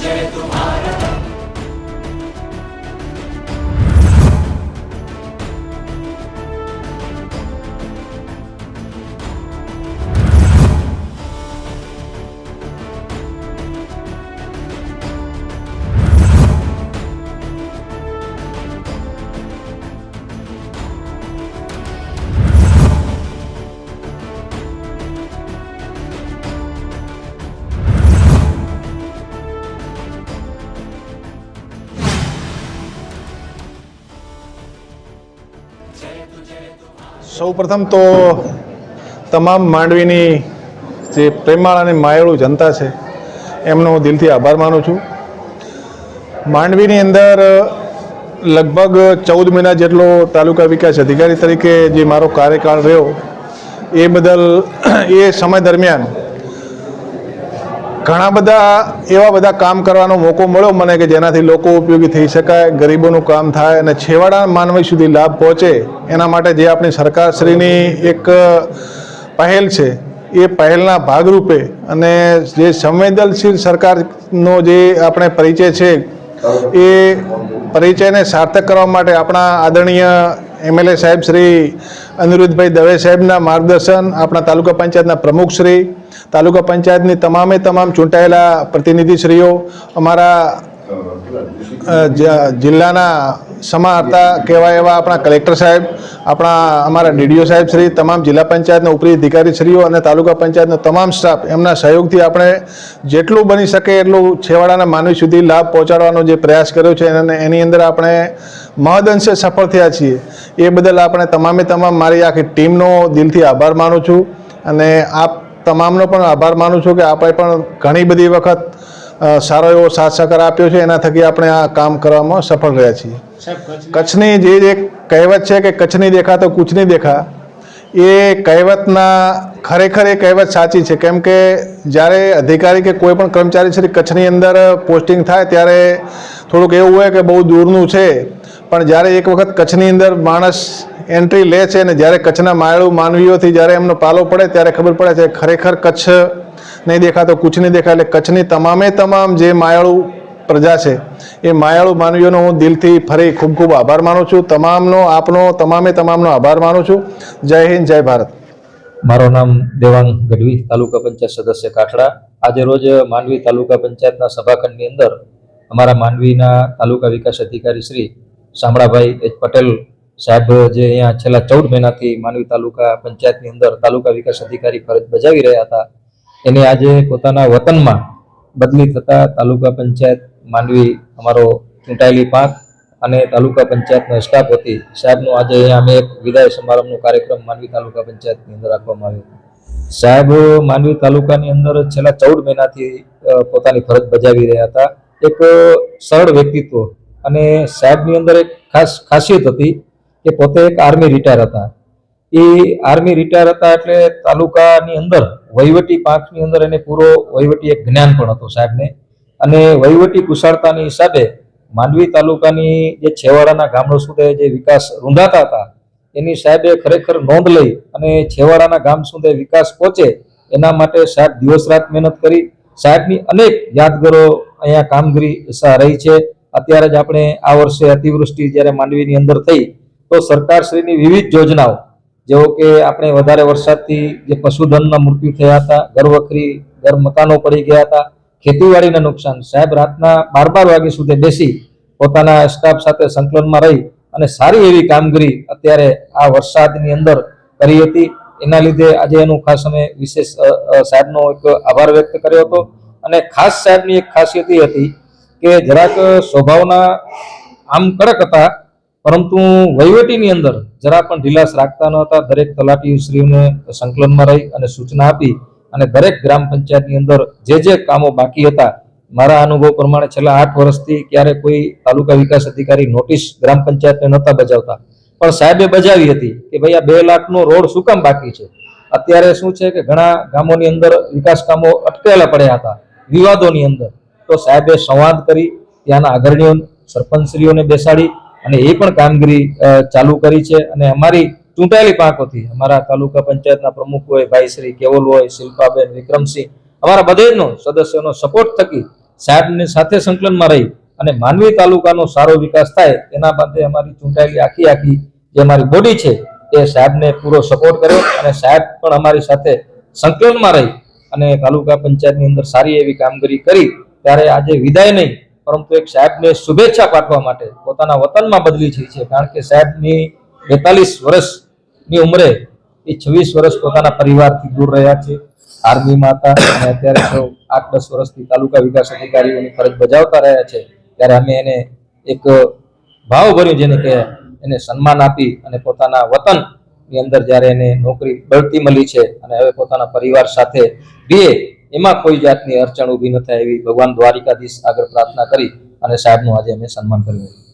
Sanche tu સૌ પ્રથમ તો તમામ માંડવીની જે પ્રેમાળ અને માયાળુ જનતા છે, એમનો હું દિલથી આભાર માનું છું. માંડવીની અંદર લગભગ ચૌદ મહિના જેટલો તાલુકા વિકાસ અધિકારી તરીકે જે મારો કાર્યકાળ રહ્યો, એ બદલ એ સમય દરમિયાન ઘણા બધા એવા બધા કામ કરવાનો મોકો મળ્યો મને કે જેનાથી લોકો ઉપયોગી થઈ શકાય, ગરીબોનું કામ થાય અને છેવાડા માનવી સુધી લાભ પહોંચે, એના માટે જે આપણી સરકારશ્રીની એક પહેલ છે, એ પહેલના ભાગરૂપે અને જે સંવેદનશીલ સરકારનો જે આપણે પરિચય છે, એ પરિચયને સાર્થક કરવા માટે આપણા આદરણીય એમએલએ સાહેબ શ્રી અનિરુદ્ધભાઈ દવે સાહેબના માર્ગદર્શન, આપણા તાલુકા પંચાયતના પ્રમુખશ્રી તાલુકા પંચાયતની તમામે તમામ ચૂંટાયેલા પ્રતિનિધિશ્રીઓ, અમારા જિલ્લાના સમાહર્તા કહેવાય એવા આપણા કલેક્ટર સાહેબ, આપણા, અમારા ડીડીઓ સાહેબ શ્રી, તમામ જિલ્લા પંચાયતના ઉપરી અધિકારીશ્રીઓ અને તાલુકા પંચાયતનો તમામ સ્ટાફ, એમના સહયોગથી આપણે જેટલું બની શકે એટલું છેવાડાના માનવી સુધી લાભ પહોંચાડવાનો જે પ્રયાસ કર્યો છે અને એની અંદર આપણે મહદઅંશે સફળ થયા છીએ. એ બદલ આપણે તમામે તમામ મારી આખી ટીમનો દિલથી આભાર માનું છું અને આપ તમામનો પણ આભાર માનું છું કે આપણે પણ ઘણી બધી વખત સારો એવો સાથ સહકાર આપ્યો છે. એના થકી આપણે આ કામ કરવામાં સફળ રહ્યા છીએ. કચ્છની જે એક કહેવત છે કે કચ્છની દેખા તો કુછ નહીં દેખા એ કહેવતના ખરેખર એ કહેવત સાચી છે. કેમ કે જ્યારે અધિકારી કે કોઈ પણ કર્મચારી શ્રી કચ્છની અંદર પોસ્ટિંગ થાય ત્યારે થોડુંક એવું હોય કે બહુ દૂરનું છે. પણ જ્યારે એક વખત કચ્છની અંદર માણસ એન્ટ્રી લે છે અને જ્યારે કચ્છના માયાળુ માનવીઓથી જ્યારે એમનો પાલો પડે, ત્યારે ખબર પડે છે ખરેખર કચ્છ નહીં દેખાતો, કુછ નહીં દેખાય. એટલે કચ્છની તમામે તમામ જે માયાળુ પ્રજા છે, એ માયાળુ માનવીઓનો હું દિલથી ફરી ખૂબ ખૂબ આભાર માનું છું. તમામનો, આપનો, તમામે તમામનો આભાર માનું છું. જય હિન્દ, જય ભારત. મારું નામ દેવાંગ ગઢવી, તાલુકા પંચાયત સદસ્ય કાઠડા. આજે રોજ માંડવી તાલુકા પંચાયતના સભાખંડની અંદર અમારા માંડવીના તાલુકા વિકાસ અધિકારી શ્રી શામળાભાઈ પટેલ સાહેબ જે અહીંયા છેલ્લા ચૌદ મહિનાથી માનવી તાલુકા પંચાયતની અંદર તાલુકા વિકાસ અધિકારી ફરજ બજાવી રહ્યા હતા. એને આજે પોતાના વતનમાં બદલી થતા તાલુકા પંચાયત માંડવી અમારો ચૂંટાયેલી પાંખ અને તાલુકા પંચાયતનો સ્ટાફ હતી સાહેબનું આજે અહીંયા અમે એક વિદાય સમારંભનો કાર્યક્રમ માંડવી તાલુકા પંચાયતની અંદર રાખવામાં આવ્યો હતો. સાહેબ માંડવી તાલુકાની અંદર છેલ્લા ચૌદ મહિનાથી પોતાની ફરજ બજાવી રહ્યા હતા. એક સરળ વ્યક્તિત્વ અને સાહેબની અંદર એક ખાસ ખાસિયત હતી કે પોતે એક આર્મી રિટાયર હતા. એ આર્મી રિટાયર હતા એટલે તાલુકાની અંદર વહીવટી પાંખની અંદર એને પૂરો વહીવટી એક જ્ઞાન પણ હતો સાહેબને. અને વહીવટી કુશળતાની હિસાબે માંડવી તાલુકાની જે છેવાડાના ગામડો સુધી જે વિકાસ રૂંધાતા હતા, એની સાહેબે ખરેખર નોંધ લઈ અને છેવાડાના ગામ સુધી વિકાસ પહોંચે એના માટે સાહેબ દિવસ રાત મહેનત કરી. સાહેબની અનેક યાદગારો અહીંયા કામગીરી રહી છે. અત્યારે જ આપણે આ વર્ષે અતિવૃષ્ટિ જ્યારે માંડવીની અંદર થઈ, તો સરકારશ્રીની વિવિધ યોજનાઓ જેવો કે આપણે વધારે વરસાદથી જે પશુધનના મૃત્યુ થયા હતા ઘર વખરી ઘર મકાનો પડી ગયા હતા, ખેતીવાડીના નુકસાન, સાહેબ રાતના બાર બાર વાગ્યા સુધી બેસી પોતાના સ્ટાફ સાથે સંકલનમાં રહી અને સારી એવી કામગીરી અત્યારે આ વરસાદની અંદર કરી હતી. એના લીધે આજે એનું ખાસ અમે વિશેષ સાહેબનો એક આભાર વ્યક્ત કર્યો હતો. અને ખાસ સાહેબની એક ખાસિયત હતી કે જરાક સ્વભાવના આમ કડક હતા, પરંતુ વહીવટીની અંદર જરા પણ ઢીલાસ રાખતા ન હતા. દરેક તલાટીશ્રીઓને સંકલનમાં રહી અને સૂચના આપી અને દરેક ગ્રામ પંચાયતની અંદર જે જે કામો બાકી હતા, મારા અનુભવ પ્રમાણે છેલ્લા આઠ વર્ષથી ક્યારે કોઈ તાલુકા વિકાસ અધિકારી નોટિસ ગ્રામ પંચાયતને નહોતા બજાવતા. પણ સાહેબે બજાવી હતી કે ભાઈ આ બે લાખનો રોડ શું કામ બાકી છે? અત્યારે શું છે કે ઘણા ગામોની અંદર વિકાસ કામો અટકેલા પડ્યા હતા, વિવાદોની અંદર. તો સાહેબે સંવાદ કરી, ત્યાંના અગ્રણીઓ, સરપંચશ્રીઓને બેસાડી અને એ પણ કામગીરી ચાલુ કરી છે. અને અમારી ચૂંટાયેલી પાંખોથી, અમારા તાલુકા પંચાયતના પ્રમુખ હોય ભાઈ શ્રી કેવલ હોય, શિલ્પાબેન વિક્રમસિંહ, અમારા બધેનો સદસ્યોનો સપોર્ટ થકી સાહેબને સાથે સંકલનમાં રહી અને માનવી તાલુકાનો સારો વિકાસ થાય, એના માટે અમારી ચૂંટાયેલી આખી આખી જે અમારી બોડી છે, એ સાહેબને પૂરો સપોર્ટ કર્યો અને સાહેબ પણ અમારી સાથે સંકલનમાં રહી અને તાલુકા પંચાયતની અંદર સારી એવી કામગીરી કરી ત્યારે આજે વિદાય નહીં, પરંતુ એક સાહેબને શુભેચ્છા પાઠવા માટે પોતાના વતનમાં બદલી થઈ છે કારણ કે સાહેબની બેતાલીસ વર્ષની ઉંમરે એ છવ્વીસ વર્ષ પોતાના પરિવારથી દૂર રહ્યા છે. આર્મીમાં હતા અને અત્યારે તો આઠ, દસ વર્ષથી તાલુકા વિકાસ અધિકારીઓની ફરજ બજાવતા રહ્યા છે. ત્યારે અમે એને એક ભાવ ભર્યું, જેને કે એને સન્માન આપી અને પોતાના વતનની અંદર જ્યારે એને નોકરી બળતી મળી છે અને હવે પોતાના પરિવાર સાથે રહે એમાં કોઈ જાતની અડચણ ઊભી ન થાય એવી ભગવાન દ્વારિકાધીશ આગળ પ્રાર્થના કરી અને સાહેબનું આજે અમે સન્માન કર્યું.